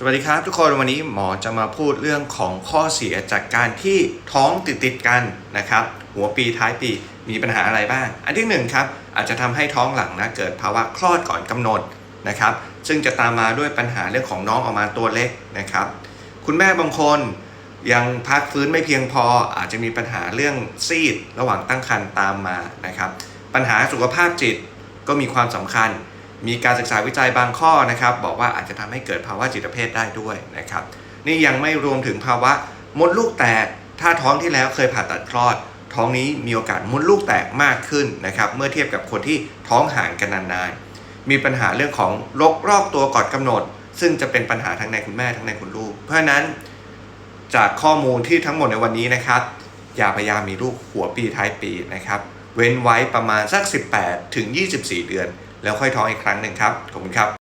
สวัสดีครับทุกคนวันนี้หมอจะมาพูดเรื่องของข้อเสียจากการที่ท้องติดติดกันนะครับ หัวปีท้ายปีมีปัญหาอะไรบ้าง อันที่หนึ่งครับอาจจะทำให้ท้องหลังนะเกิดภาวะคลอดก่อนกำหนดนะครับ ซึ่งจะตามมาด้วยปัญหาเรื่องของน้องออกมาตัวเล็กนะครับ คุณแม่บางคนยังพักฟื้นไม่เพียงพอ อาจจะมีปัญหาเรื่องซีดระหว่างตั้งครรภ์ตามมานะครับ ปัญหาสุขภาพจิตก็มีความสำคัญ มีการศึกษาวิจัยบางข้อนะครับ บอกว่าอาจจะทำให้เกิดภาวะจิตเภทได้ด้วยนะครับ นี่ยังไม่รวมถึงภาวะมดลูกแตก ถ้าท้องที่แล้วเคยผ่าตัดคลอด ท้องนี้มีโอกาสมดลูกแตกมากขึ้นนะครับ เมื่อเทียบกับคนที่ท้องห่างกันนานๆมีปัญหาเรื่องของโรครอบตัวก่อนกำหนด ซึ่งจะเป็นปัญหาทั้งในคุณแม่ทั้งในคุณลูก เพราะนั้นจากข้อมูลที่ทั้งหมดในวันนี้นะครับ อย่าพยายามมีลูกหัวปีท้ายปีนะครับ เว้นไว้ประมาณสัก 18 ถึง 24 เดือน แล้วค่อยท้องอีกครั้งหนึ่งครับ ขอบคุณครับ